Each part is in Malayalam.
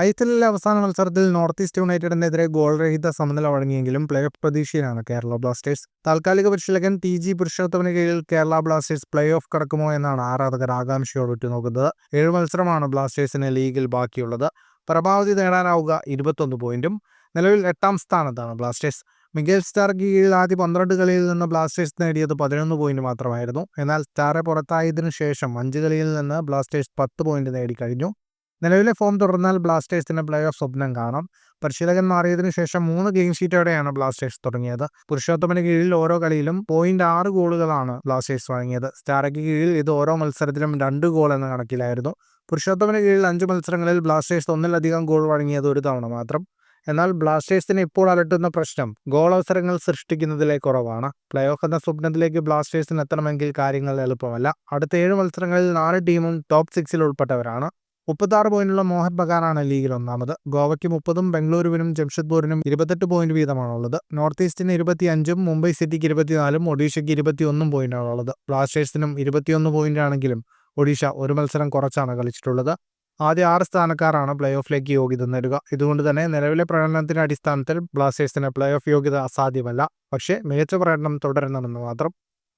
ഐ എസ് എല്ലിലെ അവസാന മത്സരത്തിൽ നോർത്ത് ഈസ്റ്റ് യുണൈറ്റഡിനെതിരെ ഗോൾ രഹിത സമനില വഴങ്ങിയെങ്കിലും പ്ലേ ഓഫ് പ്രതീക്ഷയിലാണ് കേരള ബ്ലാസ്റ്റേഴ്സ്. താൽക്കാലിക പരിശീലകൻ ടി ജി പുരുഷോത്തമന് കീഴിൽ കേരള ബ്ലാസ്റ്റേഴ്സ് പ്ലേ ഓഫ് കടക്കുമോ എന്നാണ് ആരാധകർ ആകാംക്ഷയോട് ഉറ്റുനോക്കുന്നത്. ഏഴ് മത്സരമാണ് ബ്ലാസ്റ്റേഴ്സിന് ലീഗിൽ ബാക്കിയുള്ളത്. പരമാവധി നേടാനാവുക ഇരുപത്തൊന്ന് പോയിന്റും നിലവിൽ എട്ടാം സ്ഥാനത്താണ് ബ്ലാസ്റ്റേഴ്സ്. മിഗേൽ സ്റ്റാർക്ക് കീഴിൽ ആദ്യ പന്ത്രണ്ട് കളിയിൽ നിന്ന് ബ്ലാസ്റ്റേഴ്സ് നേടിയത് പതിനൊന്ന് പോയിന്റ് മാത്രമായിരുന്നു. എന്നാൽ സ്റ്റാറെ പുറത്തായതിനു ശേഷം അഞ്ച് കളിയിൽ നിന്ന് ബ്ലാസ്റ്റേഴ്സ് പത്ത് പോയിന്റ് നേടിക്കഴിഞ്ഞു. നിലവിലെ ഫോം തുടർന്നാൽ ബ്ലാസ്റ്റേഴ്സിന് പ്ലേ ഓഫ് സ്വപ്നം കാണാം. പരിശീലകൻ മാറിയതിനു ശേഷം മൂന്ന് ഗെയിം ഷീറ്റോടെയാണ് ബ്ലാസ്റ്റേഴ്സ് തുടങ്ങിയത്. പുരുഷോത്തമന് കീഴിൽ ഓരോ കളിയിലും പോയിന്റ് ആറ് ഗോളുകളാണ് ബ്ലാസ്റ്റേഴ്സ് വാങ്ങിയത്. സ്റ്റാറയ്ക്ക് കീഴിൽ ഇത് ഓരോ മത്സരത്തിലും രണ്ട് ഗോൾ എന്ന കണക്കിലായിരുന്നു. പുരുഷോത്തമന് കീഴിൽ അഞ്ച് മത്സരങ്ങളിൽ ബ്ലാസ്റ്റേഴ്സ് ഒന്നിലധികം ഗോൾ വാങ്ങിയത് ഒരു തവണ മാത്രം. എന്നാൽ ബ്ലാസ്റ്റേഴ്സിന് ഇപ്പോൾ അലട്ടുന്ന പ്രശ്നം ഗോൾ അവസരങ്ങൾ സൃഷ്ടിക്കുന്നതിലെ കുറവാണ്. പ്ലേ ഓഫ് എന്ന സ്വപ്നത്തിലേക്ക് ബ്ലാസ്റ്റേഴ്സിന് എത്തണമെങ്കിൽ കാര്യങ്ങൾ എളുപ്പമല്ല. അടുത്ത ഏഴ് മത്സരങ്ങളിൽ നാല് ടീമും ടോപ്പ് സിക്സിൽ ഉൾപ്പെട്ടവരാണ്. മുപ്പത്താറ് പോയിന്റുള്ള മോഹൻ ബഗാനാണ് ലീഗിൽ ഒന്നാമത്. ഗോവയ്ക്ക് മുപ്പതും ബംഗളൂരുവിനും ജംഷഡ്പൂരിനും ഇരുപത്തെട്ട് പോയിന്റ് വീതമാണുള്ളത്. നോർത്ത് ഈസ്റ്റിന് ഇരുപത്തിയഞ്ചും മുംബൈ സിറ്റിക്ക് ഇരുപത്തിനാലും ഒഡീഷയ്ക്ക് ഇരുപത്തിയൊന്നും പോയിന്റാണുള്ളത്. ബ്ലാസ്റ്റേഴ്സിനും ഇരുപത്തിയൊന്ന് പോയിന്റ് ആണെങ്കിലും ഒഡീഷ ഒരു മത്സരം കുറച്ചാണ് കളിച്ചിട്ടുള്ളത്. ആദ്യ ആറ് സ്ഥാനക്കാരാണ് പ്ലേ ഓഫിലേക്ക് യോഗ്യത നേടുക. ഇതുകൊണ്ട് തന്നെ നിലവിലെ പ്രകടനത്തിന്റെ അടിസ്ഥാനത്തിൽ ബ്ലാസ്റ്റേഴ്സിന് പ്ലേ ഓഫ് യോഗ്യത അസാധ്യമല്ല പക്ഷേ മികച്ച പ്രകടനം തുടരണമെന്ന് മാത്രം.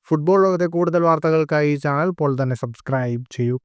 ഫുട്ബോൾ ലോകത്തെ കൂടുതൽ വാർത്തകൾക്കായി ഈ ചാനൽ ഇപ്പോൾ തന്നെ സബ്സ്ക്രൈബ് ചെയ്യൂ.